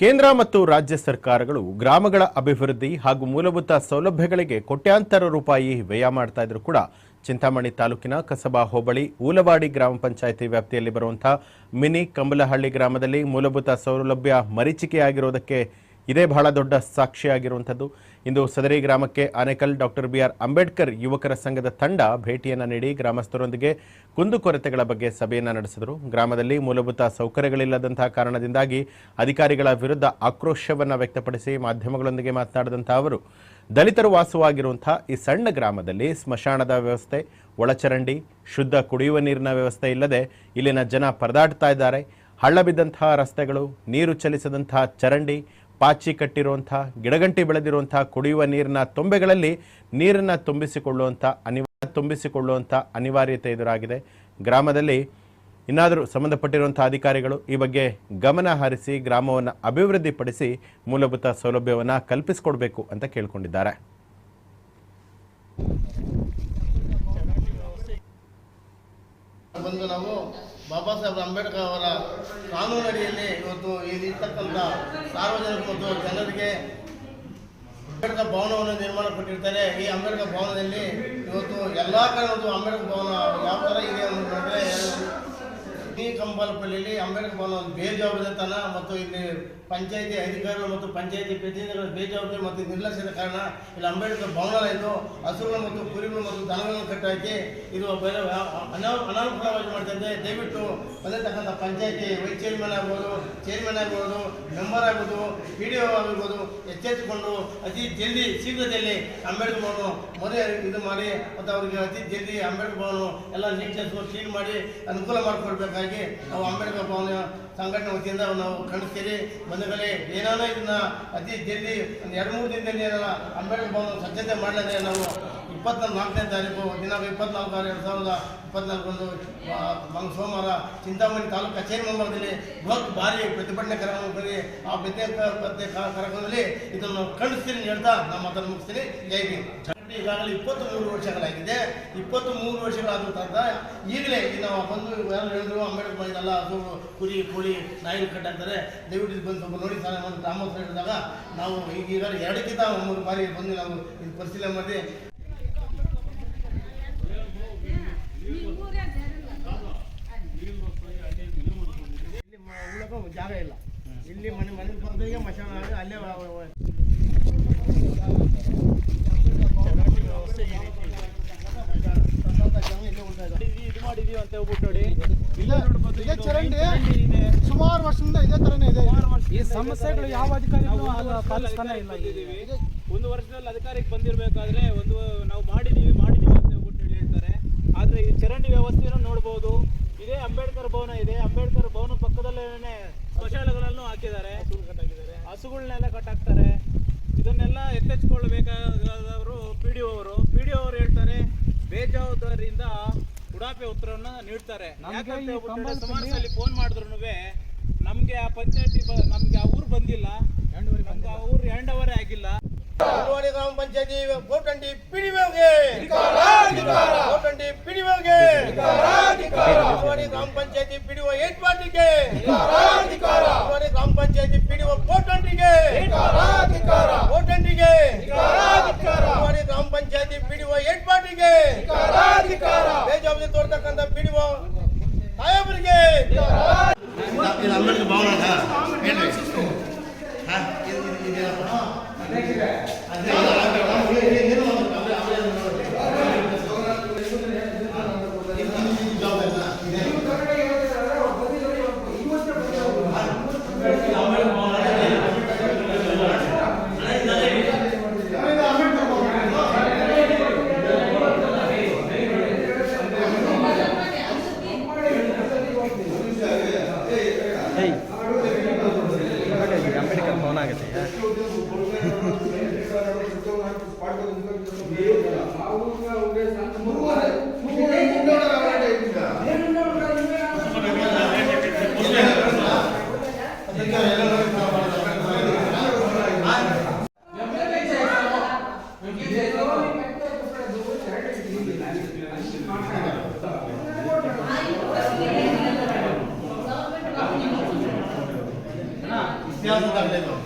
ಕೇಂದ್ರ ಮತ್ತು ರಾಜ್ಯ ಸರ್ಕಾರಗಳು ಗ್ರಾಮಗಳ ಅಭಿವೃದ್ಧಿ ಹಾಗೂ ಮೂಲಭೂತ ಸೌಲಭ್ಯಗಳಿಗೆ ಕೋಟ್ಯಾಂತರ ರೂಪಾಯಿ ವ್ಯಯ ಮಾಡ್ತಾ ಇದ್ರು ಕೂಡ ಚಿಂತಾಮಣಿ ತಾಲೂಕಿನ ಕಸಬಾ ಹೋಬಳಿ ಊಲವಾಡಿ ಗ್ರಾಮ ಪಂಚಾಯಿತಿ ವ್ಯಾಪ್ತಿಯಲ್ಲಿ ಬರುವಂತಹ ಮಿನಿ ಕಂಬಲಹಳ್ಳಿ ಗ್ರಾಮದಲ್ಲಿ ಮೂಲಭೂತ ಸೌಲಭ್ಯ ಮರೀಚಿಕೆಯಾಗಿರೋದಕ್ಕೆ ಇದೇ ಬಹಳ ದೊಡ್ಡ ಸಾಕ್ಷಿಯಾಗಿರುವಂಥದ್ದು. ಇಂದು ಸದರಿ ಗ್ರಾಮಕ್ಕೆ Anekal doctor B R Ambedkar ಯುವಕರ ಸಂಘದ ತಂಡ ಭೇಟಿಯನ್ನು ನೀಡಿ ಗ್ರಾಮಸ್ಥರೊಂದಿಗೆ ಕುಂದುಕೊರತೆಗಳ ಬಗ್ಗೆ ಸಭೆಯನ್ನು ನಡೆಸಿದರು. ಗ್ರಾಮದಲ್ಲಿ ಮೂಲಭೂತ ಸೌಕರ್ಯಗಳಿಲ್ಲದಂತಹ ಕಾರಣದಿಂದಾಗಿ ಅಧಿಕಾರಿಗಳ ವಿರುದ್ಧ ಆಕ್ರೋಶವನ್ನು ವ್ಯಕ್ತಪಡಿಸಿ ಮಾಧ್ಯಮಗಳೊಂದಿಗೆ ಮಾತನಾಡಿದಂಥ ಅವರು, ದಲಿತರು ವಾಸವಾಗಿರುವಂತಹ ಈ ಸಣ್ಣ ಗ್ರಾಮದಲ್ಲಿ ಸ್ಮಶಾನದ ವ್ಯವಸ್ಥೆ, ಒಳಚರಂಡಿ, ಶುದ್ಧ ಕುಡಿಯುವ ನೀರಿನ ವ್ಯವಸ್ಥೆ ಇಲ್ಲದೆ ಇಲ್ಲಿನ ಜನ ಪರದಾಡ್ತಾ ಇದ್ದಾರೆ. ಹಳ್ಳ ಬಿದ್ದಂತಹ ರಸ್ತೆಗಳು, ನೀರು ಚಲಿಸದಂತಹ ಚರಂಡಿ ಪಾಚಿ ಕಟ್ಟಿರುವಂಥ, ಗಿಡಗಂಟಿ ಬೆಳೆದಿರುವಂಥ, ಕುಡಿಯುವ ನೀರಿನ ತೊಂಬೆಗಳಲ್ಲಿ ನೀರನ್ನು ತುಂಬಿಸಿಕೊಳ್ಳುವಂಥ ಅನಿವಾರ್ಯ, ತುಂಬಿಸಿಕೊಳ್ಳುವಂಥ ಅನಿವಾರ್ಯತೆ ಎದುರಾಗಿದೆ. ಗ್ರಾಮದಲ್ಲಿ ಇನ್ನಾದರೂ ಸಂಬಂಧಪಟ್ಟಿರುವಂಥ ಅಧಿಕಾರಿಗಳು ಈ ಬಗ್ಗೆ ಗಮನ ಹರಿಸಿ, ಗ್ರಾಮವನ್ನು ಅಭಿವೃದ್ಧಿಪಡಿಸಿ ಮೂಲಭೂತ ಸೌಲಭ್ಯವನ್ನು ಕಲ್ಪಿಸಿಕೊಡ್ಬೇಕು ಅಂತ ಕೇಳಿಕೊಂಡಿದ್ದಾರೆ. ಬಂದು ನಾವು ಬಾಬಾ ಸಾಹೇಬ್ ಅಂಬೇಡ್ಕರ್ ಅವರ ಕಾನೂನಡಿಯಲ್ಲಿ ಇವತ್ತು ಇಲ್ಲಿರ್ತಕ್ಕಂಥ ಸಾರ್ವಜನಿಕ ಮತ್ತು ಜನರಿಗೆ ಅಂಬೇಡ್ಕರ್ ಭವನವನ್ನು ನಿರ್ಮಾಣ ಕೊಟ್ಟಿರ್ತಾರೆ. ಈ ಅಂಬೇಡ್ಕರ್ ಭವನದಲ್ಲಿ ಇವತ್ತು ಎಲ್ಲ ಕಡೆ ಒಂದು ಅಂಬೇಡ್ಕರ್ ಭವನ ಯಾವ ಥರ ಇದೆ ಅಂತಂದರೆ ಈ ಕಂಬಾಲಪಲ್ಲಿಯಲ್ಲಿ ಅಂಬೇಡ್ಕರ್ ಒಂದು ಬೇಜವಾಬ್ದಾರಿತನ ಮತ್ತು ಇಲ್ಲಿ ಪಂಚಾಯತಿ ಅಧಿಕಾರಿಗಳು ಮತ್ತು ಪಂಚಾಯತಿ ಪ್ರತಿನಿಧಿಗಳ ಬೇಜವಾಬ್ದಾರಿ ಮತ್ತು ನಿರ್ಲಕ್ಷ್ಯದ ಕಾರಣ ಇಲ್ಲಿ ಅಂಬೇಡ್ಕರ್ ಭವನ ಹಸುಗಳು ಮತ್ತು ಕುರಿಗಳು ಮತ್ತು ದನಗಳನ್ನು ಕಟ್ಟಾಕಿ ಇದು ಅನಾನುಕೂಲವಾಗಿ ಮಾಡ್ತಿದ್ದೆ ದಯವಿಟ್ಟು ಬಂದಿರತಕ್ಕಂಥ ಪಂಚಾಯತಿ ವೈಸ್ ಚೇರ್ಮನ್ ಆಗ್ಬೋದು ಚೇರ್ಮನ್ ಆಗ್ಬೋದು, ಮೆಂಬರ್ ಆಗ್ಬೋದು, ಪಿ ಡಿ ಒ ಆಗಿರ್ಬೋದು, ಎಚ್ಚೆತ್ತುಕೊಂಡು ಅತಿ ಜಲ್ದಿ, ಶೀಘ್ರದಲ್ಲಿ ಅಂಬೇಡ್ಕರ್ ಭವನ ಮೊದಲೇ ಇದು ಮಾಡಿ ಮತ್ತು ಅವರಿಗೆ ಅತಿ ಜಲ್ದಿ ಅಂಬೇಡ್ಕರ್ ಭವನ ಎಲ್ಲ ನೀಟ್ನೆಸ್ ಕ್ಲೀನ್ ಮಾಡಿ ಅನುಕೂಲ ಮಾಡಿಕೊಡ್ಬೇಕಾಗಿ ನಾವು ಅಂಬೇಡ್ಕರ್ ಭವನ ಸಂಘಟನೆ ವತಿಯಿಂದ ನಾವು ಖಂಡಿಸ್ತೀರಿ ಬಂಧುಗಳೇ ಏನಾನ ಇದನ್ನ ಅತಿ ಜಲ್ದಿ ಒಂದು ಎರಡು ಮೂರು ದಿನದಲ್ಲಿ ಏನಾರ ಅಂಬೇಡ್ಕರ್ ಭವನ ಸ್ವಚ್ಛತೆ ಮಾಡಲಿದೆ ನಾವು ಇಪ್ಪತ್ನಾಲ್ಕನೇ ತಾರೀಕು, ದಿನಾಂಕ ಇಪ್ಪತ್ನಾಲ್ಕು ಆರು ಎರಡು ಸಾವಿರದ ಇಪ್ಪತ್ನಾಲ್ಕರಂದು ಸೋಮವಾರ ಚಿಂತಾಮಣಿ ತಾಲೂಕು ಕಚೇರಿ ಮುಂಭಾಗದಲ್ಲಿ ಬೃಹತ್ ಭಾರಿ ಪ್ರತಿಭಟನೆ ಕಾರ್ಯಕ್ರಮದಲ್ಲಿ, ಆ ಪ್ರತ್ಯೇಕ ಕಾರ್ಯಕ್ರಮದಲ್ಲಿ ಇದನ್ನು ಖಂಡಿಸ್ತೀನಿ ಹೇಳ್ತಾ ನಮ್ಮ ಮಾತನ್ನು ಮುಗಿಸ್ತೀನಿ. ಜೈ ಭೀಮ್. ಈಗಾಗಲೇ ಇಪ್ಪತ್ತು ಮೂರು ವರ್ಷಗಳಾಗಿದೆ. ಇಪ್ಪತ್ತು ಮೂರು ವರ್ಷಗಳಾದ ತನಕ ಈಗಲೇ ಇನ್ನು ನಾವು ಬಂದು ಯಾರು ಹೇಳಿದ್ರು ಅಂಬೇಡ್ಕರ್ ಬಂದಿದ್ದಲ್ಲ ಅದು ಕುರಿ ಕೋಳಿ ನಾಯಿ ಕಟ್ಟಾಗ್ತಾರೆ ದಯವಿಟ್ಟು ಇದು ಬಂದು ಸ್ವಲ್ಪ ನೋಡಿ ಸರ್ ಅಂತ ಗ್ರಾಮಸ್ಥರು ಹೇಳಿದಾಗ ನಾವು ಈಗ ಈಗಾಗಲೇ ಎರಡಕ್ಕಿಂತ ಮೂರು ಬಾರಿ ಬಂದು ನಾವು ಇದು ಪರಿಶೀಲನೆ ಮಾಡಿ ಜಾಗ ಇಲ್ಲ ಇಲ್ಲಿ ಮನೆ ಮನೆ ಬಂದಿಗೆ ಮಶಾನ ಅಲ್ಲೇ ವ- ವ- ವ- ಇದು ಮಾಡಿದೀವಿ ಅಂತ ಹೇಳ್ಬಿಟ್ಟು ನೋಡಿ ಇಲ್ಲ ಇದೇ. ಚರಂಡಿ. ಸುಮಾರು ವರ್ಷದಿಂದ ಇದೇ ತರನೇ ಇದೆ. ಈ ಸಮಸ್ಯೆಗಳು ಯಾವ ಅಧಿಕಾರಿಗಳು ಪಾಲಿಸ್ತಾನೆ ಇಲ್ಲ ಒಂದು ವರ್ಷದಲ್ಲಿ ಅಧಿಕಾರಕ್ಕೆ ಬಂದಿರಬೇಕಾದ್ರೆ ಒಂದು ನಾವು ಮಾಡಿದೀವಿ ಮಾಡಿದೀವಿ ಅಂತ ಹೇಳ್ಬಿಟ್ಟು ಹೇಳಿ ಹೇಳ್ತಾರೆ ಆದರೆ ಈ ಚರಂಡಿ ವ್ಯವಸ್ಥೆಯನ್ನು ನೋಡ್ಬೋದು. ಇದೇ ಅಂಬೇಡ್ಕರ್ ಭವನ ಇದೆ. ಅಂಬೇಡ್ಕರ್ ಭವನ ಪಕ್ಕದಲ್ಲೇ ಶೌಚಾಲಯಗಳನ್ನು ಹಾಕಿದ್ದಾರೆ. ಹಸುಗಳನ್ನೆಲ್ಲ ಕಟ್ಟಾಕ್ತಾರೆ. ಇದನ್ನೆಲ್ಲ ಎತ್ತೆಚ್ಕೊಳ್ಬೇಕಾದವರು ಪಿ ಡಿ ಅವರು. ಪಿ ಡಿ ಅವರು ಹೇಳ್ತಾರೆ ಬೇಜವಾಬ್ದಾರಿಯಿಂದ ಉಡಾಪೆ ಉತ್ತರವನ್ನ ನೀಡ್ತಾರೆ. ಸುಮಾರು ಸಲ ಫೋನ್ ಮಾಡಿದ್ರು ನಮ್ಗೆ ಆ ಪಂಚಾಯತಿ ನಮ್ಗೆ ಆ ಊರು ಬಂದಿಲ್ಲ. ನಮ್ಗೆ ಆ ಊರು ಹ್ಯಾಂಡ್ ಅವರೇ ಆಗಿಲ್ಲ ಗ್ರಾಮ ಪಂಚಾಯತಿ ಪಿಡಿವಿಗೆ ಉಳ್ವಾಡಿ ಗ್ರಾಮ ಪಂಚಾಯತಿ ಪಿಡಿಒ ಏಟ್ ಪಾರ್ಟಿಗೆ ಗ್ರಾಮ ಪಂಚಾಯತಿ ಪಿಡಿಒ ಕೋಟಂಡಿಗೆ. ಕೋಟಂಡಿಗೆ. ಉಳ್ವಾಡಿ ಗ್ರಾಮ ಪಂಚಾಯತಿ ಪಿಡಿಒ ಏಟ್ ಪಾರ್ಟಿಗೆ ತೋರ್ತಕ್ಕಂಥ ಪಿಡಿಒ ಸಾಹೇಬರಿಗೆ ಇದು ಅಂಬೇಡ್ಕರ್ ಭವನ ಹೇಳ್ರಿ ಹಾ ಇದು ಇದು ಇದೇನಪ್ಪ ಅಂಬೇಡ್ಕರ್ ¡Vamos!